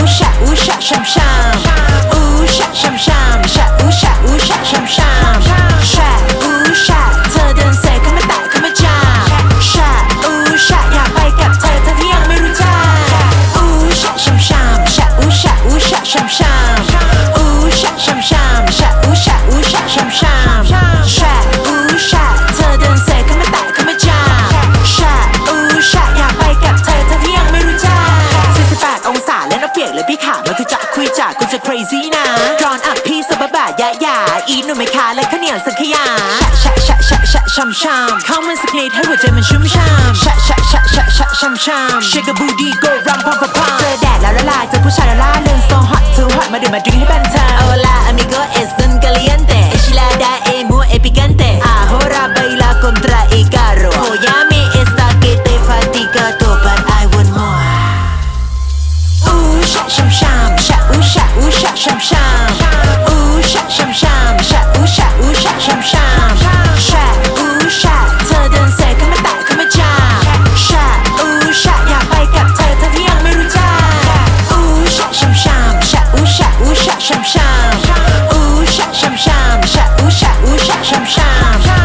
Ooh, sha, ooh, sha, sham, sham. พี่ขาแล้วคือจะคุยจากคุณจะ crazy นะ drawn up พี่สบบัดบยะยาอีหนุ่มไม่คาและข้าวเหนียวสังขยาชะชะชะชะชำชำเข้ามันสักนิดให้หัวใจมันชุ่มช่ำชะชะชะชะชะชำชัม shake a booty go rum pum pum pum เจอแดดแล้วละลายเจอผู้ชายแล้วล่าเริง so hot too hot มาดื่มมาดื่มให้บันเทิง Hola amigo it's ชะอูชะชัมชัมอูชะชัมชัมชะอูชะอูชะชัมชัมชะอูชะเธอเดินเซเข้ามาแตะเข้ามาจามชะอูชะอยากไปกับเธอทั้งที่ยังไม่รู้จักอูชะชัมชัมชะอูชะอูชะชัมชัมอูชะชัมชัมชะอูชะอูชะชัมชัม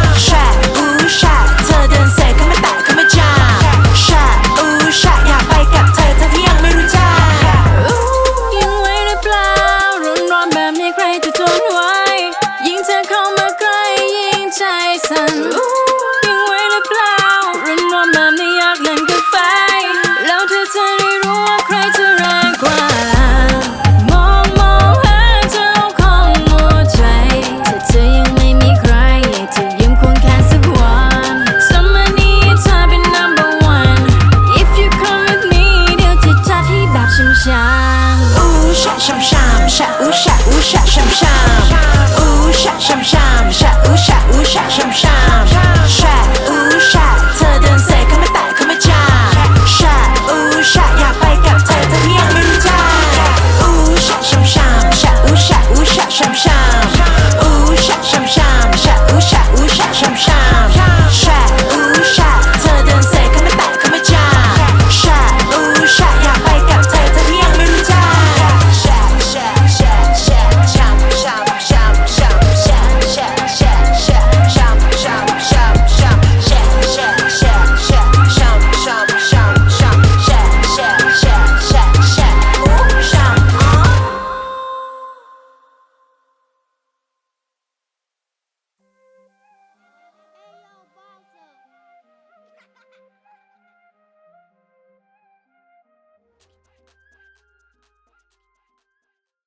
ใจสั่นยังไหวหรือเปล่าร้อนร้อนแบบนี้อยากเล่นกับไฟแล้วเธอจะได้รู้ว่าใครจะแรงกว่า มองมองหาเจ้าของหัวใจถ้าเธอยังไม่มีใครอยากจะยืมควงแขนสักวัน Summer นี้เธอเป็น number one If you come with me เดี๋ยวจะจัดให้แบบชิมชามอูชะชัมชัมชะอูชะอูชะชัมชัมอู ชามชามชาอูชาอูชาชามชามชา